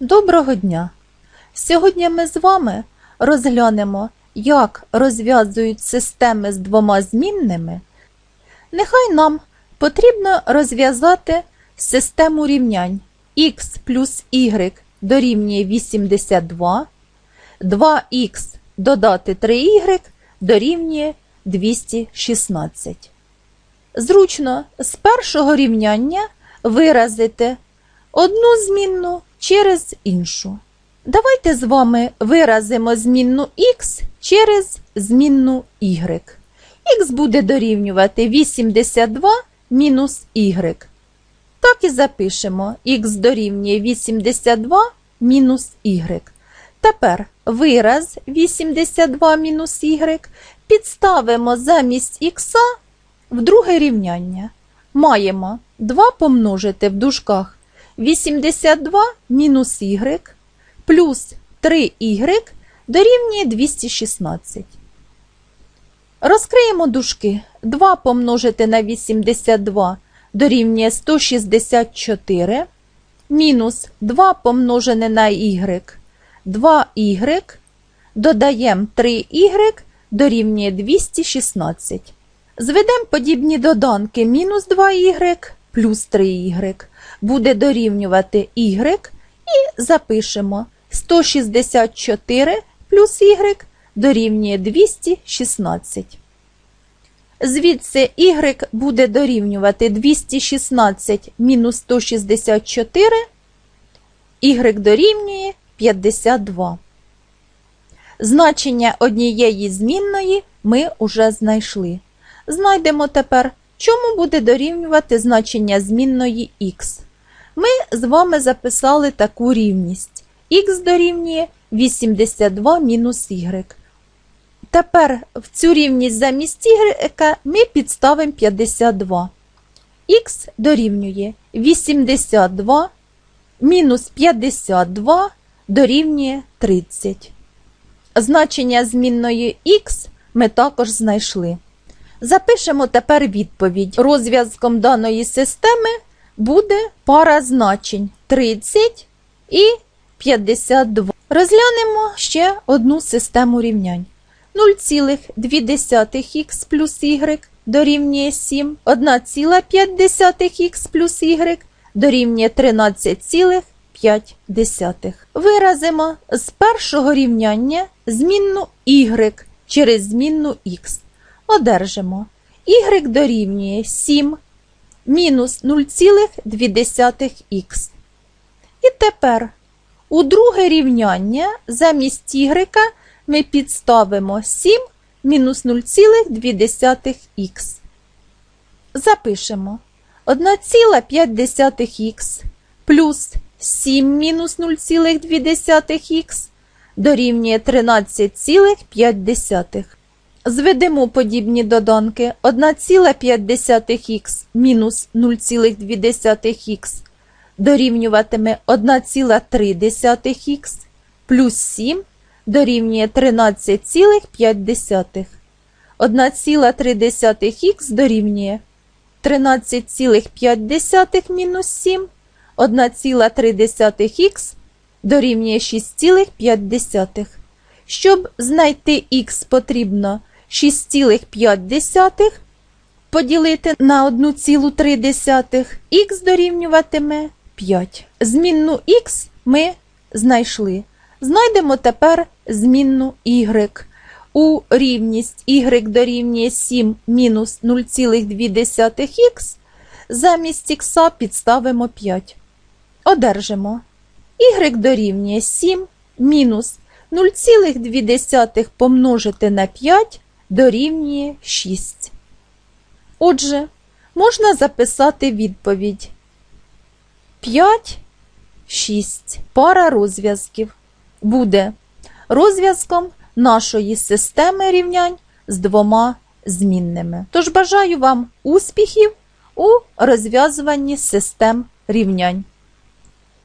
Доброго дня! Сьогодні ми з вами розглянемо, як розв'язують системи з двома змінними. Нехай нам потрібно розв'язати систему рівнянь х плюс y дорівнює 82, 2х додати 3y дорівнює 216. Зручно з першого рівняння виразити одну змінну через іншу. Давайте з вами виразимо змінну х через змінну y. х буде дорівнювати 82 мінус y. Так і запишемо х дорівнює 82 мінус y. Тепер вираз 82 мінус y підставимо замість х в друге рівняння. Маємо 2 помножити в дужках 82 мінус y плюс 3y дорівнює 216. Розкриємо дужки. 2 помножити на 82 дорівнює 164 мінус 2 помножене на y 2y додаємо 3y дорівнює 216. Зведемо подібні доданки мінус 2y плюс 3y буде дорівнювати y і запишемо 164 плюс y дорівнює 216. Звідси y буде дорівнювати 216 мінус 164, y дорівнює 52. Значення однієї змінної ми уже знайшли. Знайдемо тепер, чому буде дорівнювати значення змінної х. Ми з вами записали таку рівність. х дорівнює 82 мінус y. Тепер в цю рівність замість y ми підставимо 52. х дорівнює 82 мінус 52 дорівнює 30. Значення змінної х ми також знайшли. Запишемо тепер відповідь. Розв'язком даної системи буде пара значень 30 і 52. Розглянемо ще одну систему рівнянь. 0,2х плюс y дорівнює 7, 1,5х плюс y дорівнює 13,5. Виразимо з першого рівняння змінну y через змінну х. Одержимо y дорівнює 7 мінус 0,2х. І тепер у друге рівняння замість y ми підставимо 7 мінус 0,2х. Запишемо 1,5х плюс 7 мінус 0,2х дорівнює 13,5. Зведемо подібні доданки 1,5х мінус 0,2х дорівнюватиме 1,3х плюс 7 дорівнює 13,5. 1,3х дорівнює 13,5 мінус 7, 1,3х дорівнює 6,5. Щоб знайти х потрібно 6,5 поділити на 1,3, х дорівнюватиме 5. Змінну х ми знайшли. Знайдемо тепер змінну y. У рівність y дорівнює 7 мінус 0,2х, замість х підставимо 5. Одержимо y дорівнює 7 мінус 0,2 помножити на 5 дорівнює 6. Отже, можна записати відповідь 5, 6. Пара розв'язків буде розв'язком нашої системи рівнянь з двома змінними. Тож бажаю вам успіхів у розв'язуванні систем рівнянь.